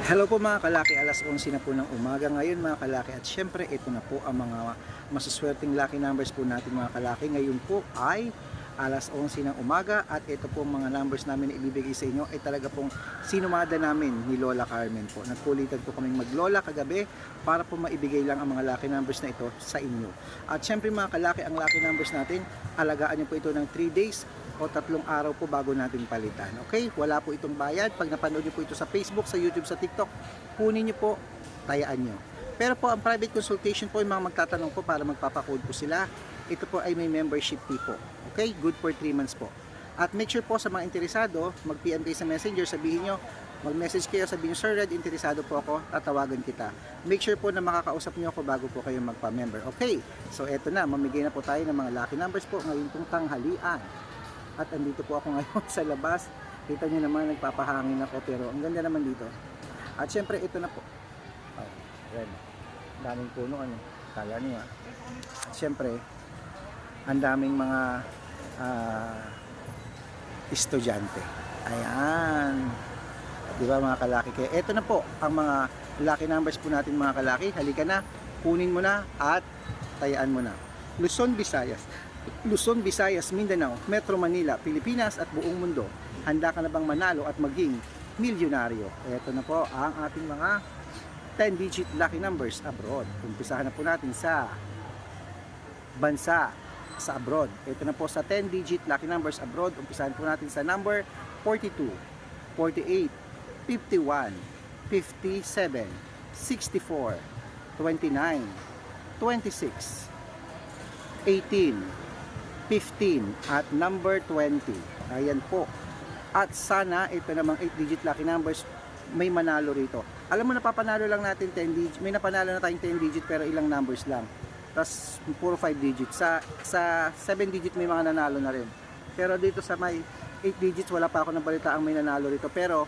Hello po mga kalaki, alas 11 na po ng umaga ngayon mga kalaki at syempre ito na po ang mga masuswerteng lucky numbers po natin mga kalaki. Ngayon po ay alas 11 ng umaga at ito po mga numbers namin na ibibigay sa inyo ay talaga pong sinumada namin ni Lola Carmen po. Nagkulitan po kaming maglola kagabi para po maibigay lang ang mga lucky numbers na ito sa inyo. At syempre mga kalaki, ang lucky numbers natin, alagaan nyo po ito ng 3 days o tatlong araw po bago natin palitan. Okay? Wala po itong bayad. Pag napanood nyo po ito sa Facebook, sa YouTube, sa TikTok, kunin nyo po, tayaan nyo. Pero po, ang private consultation po, yung mga magtatanong po para magpapakode po sila, ito po ay may membership fee po. Okay? Good for 3 months po. At make sure po sa mga interesado, mag-PM kayo sa messenger, sabihin nyo, mag-message kayo, sabihin nyo, Sir Red, interesado po ako, tatawagan kita. Make sure po na makakausap nyo ako bago po kayo magpa-member. Okay? So, eto na, mamigay na po tayo ng mga lucky numbers po ngayon pong tanghalian. At andito po ako ngayon sa labas. Kita nyo naman, nagpapahangin ako pero ang ganda naman dito. At syempre, ito na po. Oh. Daming puno, ano. Kaya niyo ah. At syempre, ang daming mga ah, estudyante. Ayan. Di ba mga kalaki? Kaya ito na po ang mga lucky numbers po natin mga kalaki. Halika na, kunin mo na at tayaan mo na. Luzon, Visayas. Luzon, Visayas, Mindanao, Metro Manila, Pilipinas at buong mundo. Handa ka na bang manalo at maging milyonaryo? Ito na po ang ating mga 10-digit lucky numbers abroad. Umpisahan na po natin sa bansa sa abroad. Ito na po sa 10-digit lucky numbers abroad. Umpisahan po natin sa number 42, 48, 51, 57, 64, 29, 26, 18, 15 at number 20. Ayan po. At sana ito namang 8-digit lucky numbers may manalo rito. Alam mo napapanalo lang natin 10 digit. May napanalo na tayong 10 digit pero ilang numbers lang. Tapos puro 5 digit. Sa sa 7 digit may mga nanalo na rin. Pero dito sa may 8 digits wala pa ako nabalita ang may nanalo rito. Pero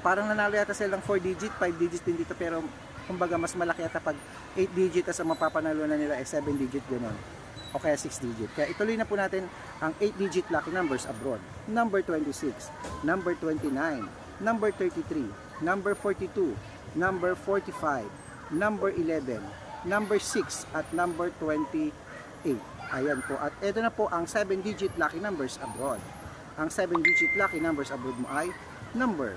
parang nanalo yata silang 4 digit, 5 digits din dito pero kumbaga mas malaki yata pag 8 digit as ang mapapanalo na nila ay 7 digit ganun o kaya 6 digit. Kaya ituloy na po natin ang 8 digit lucky numbers abroad. Number 26, number 29, number 33, number 42, number 45, number 11, number 6 at number 28. Ayan po. At ito na po ang 7 digit lucky numbers abroad. Ang 7 digit lucky numbers abroad mo ay number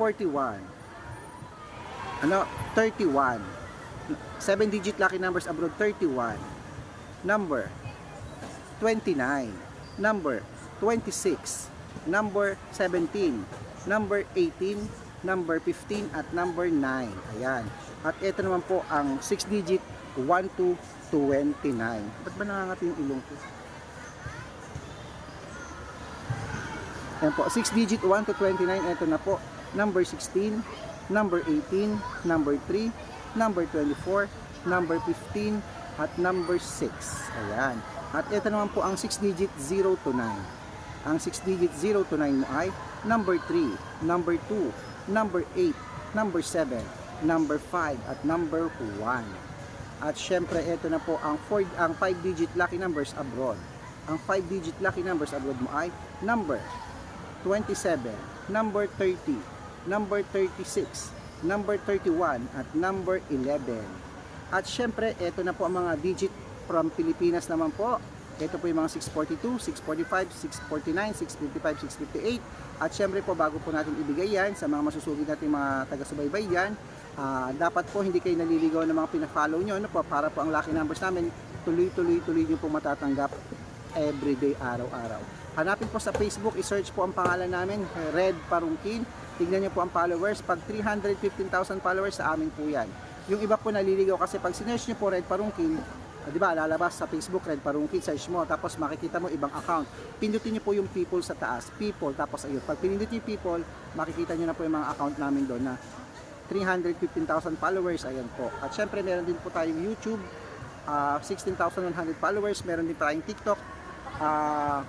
41. Ano? 31. 7 digit lucky numbers abroad 31. Number 29. Number 26. Number 17. Number 18. Number 15 at number 9. Ayan. At ito naman po ang 6 digit 1 to 29. Ba't ba nangangati yung ilong ko? Ayan po, 6 digit 1 to 29, ito na po. Number 16, number 18, number 3, number 24, number 15, at number 6. Ayan. At ito naman po ang 6 digit 0 to 9. Ang 6 digit 0 to 9 mo ay number 3, number 2, number 8, number 7, number 5, at number 1. At syempre, ito na po ang 4, ang 5 digit lucky numbers abroad. Ang 5 digit lucky numbers abroad mo ay number 27, number 30, number 36, number 31, at number 11. At syempre, ito na po ang mga digit from Pilipinas naman po. Ito po yung mga 642, 645, 649, 655, 658. At syempre po, bago po natin ibigay yan sa mga masusugid natin mga taga-subaybay yan, ah, dapat po hindi kayo naliligaw ng mga pina-follow nyo ano po, para po ang lucky numbers namin, tuloy-tuloy-tuloy nyo po matatanggap everyday, araw-araw. Hanapin po sa Facebook, i-search po ang pangalan namin, Red Parungkin. Tignan nyo po ang followers. Pag 315,000 followers, sa amin po yan. Yung iba po naliligaw kasi pag sinearch nyo po Red Parungkin, ah, di ba, lalabas sa Facebook Red Parungkin, search mo, tapos makikita mo ibang account. Pindutin nyo po yung people sa taas, people, tapos ayun. Pag pinindot yung people, makikita nyo na po yung mga account namin doon na 315,000 followers, ayan po. At syempre, meron din po tayong YouTube, ah, 16,100 followers, meron din tayong TikTok, ah,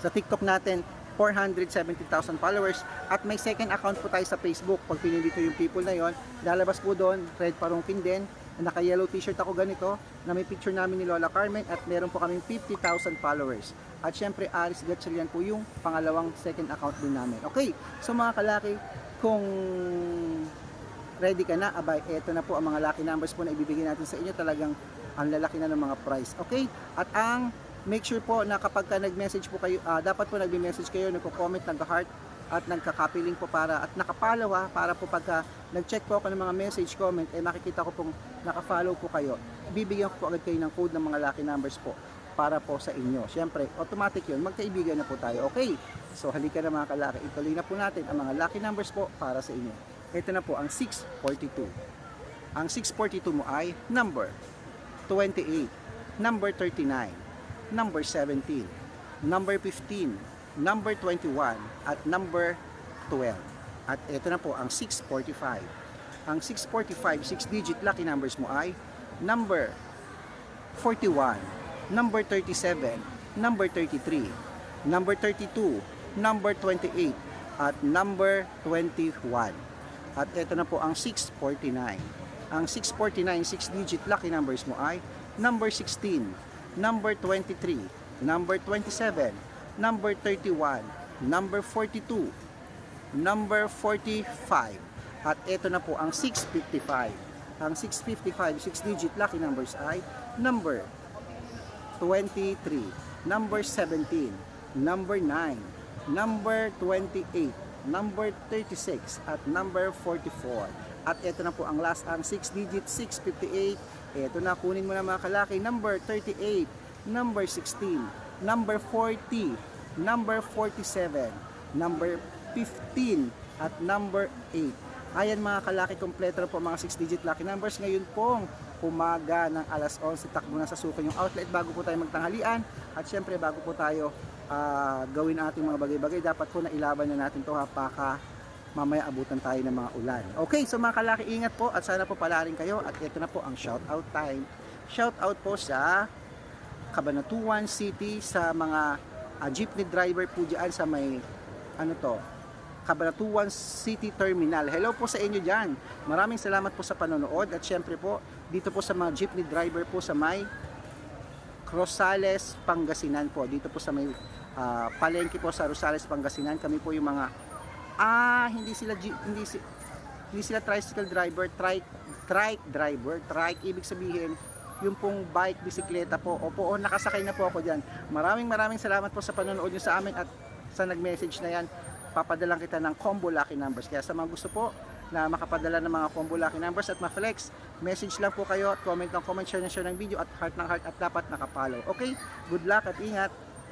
sa TikTok natin 470,000 followers at may second account po tayo sa Facebook pag pinindot nyo yung people na yon lalabas po doon Red Parungkin din naka-yellow t-shirt ako ganito na may picture namin ni Lola Carmen at meron po kaming 50,000 followers. At syempre, Aris Gatchalian po yung pangalawang second account din namin. Okay, so mga kalaki, kung ready ka na, abay, eto na po ang mga lucky numbers po na ibibigay natin sa inyo. Talagang ang lalaki na ng mga price. Okay? At ang make sure po na kapag ka nag-message po kayo, ah, dapat po nagme-message kayo, nagko-comment, nag-heart at nagka-copy link po para at nakapalaw ha, para po pagka nag-check po ako ng mga message comment eh makikita ko pong naka-follow po kayo. Bibigyan ko po agad kayo ng code ng mga lucky numbers po para po sa inyo. Syempre automatic yun. Magkaibigan na po tayo okay? So halika na mga kalaki. Ituloy na po natin ang mga lucky numbers po para sa inyo. Ito na po ang 642 ang 642 mo ay number 28 number 39 number 17 number 15 number 21 at number 12. At ito na po ang 645. Ang 645, 6-digit lucky numbers mo ay number 41, number 37, number 33, number 32, number 28, at number 21. At ito na po ang 649. Ang 649, 6-digit lucky numbers mo ay number 16, number 23, number 27, number 31, number 42, number 45. At ito na po ang 655. Ang 655, 6-digit lucky numbers ay number 23, number 17, number 9, number 28, number 36, at number 44. At ito na po ang last, ang 6-digit 658. Ito na, kunin mo na mga kalaki, number 38, number 16, number 40, number 47, number 15, at number 8. Ayan mga kalaki, kompleto po mga 6-digit lucky numbers. Ngayon pong umaga ng alas 11, takbo na sa suko yung outlet bago po tayo magtanghalian. At syempre bago po tayo ah, gawin ating mga bagay-bagay, dapat po na ilaban na natin to ha, baka mamaya abutan tayo ng mga ulan. Okay, so mga kalaki, ingat po at sana po pala rin kayo. At ito na po ang shout out time. Shout out po sa Cabanatuan City sa mga ah, jeepney driver po dyan sa may ano to Cabanatuan City Terminal. Hello po sa inyo dyan. Maraming salamat po sa panonood at syempre po dito po sa mga jeepney driver po sa may Rosales, Pangasinan po. Dito po sa may ah, palengke po sa Rosales, Pangasinan. Kami po yung mga ah hindi sila hindi hindi sila tricycle driver, trike trike driver, trike ibig sabihin yung pong bike, bisikleta po. Opo, oh, nakasakay na po ako diyan. Maraming maraming salamat po sa panonood niyo sa amin at sa nag-message na yan. Papadalang kita ng combo lucky numbers. Kaya sa mga gusto po na makapadala ng mga combo lucky numbers at ma-flex, message lang po kayo at comment ng comment, share na share ng video at heart ng heart at dapat nakapalo. Okay? Good luck at ingat!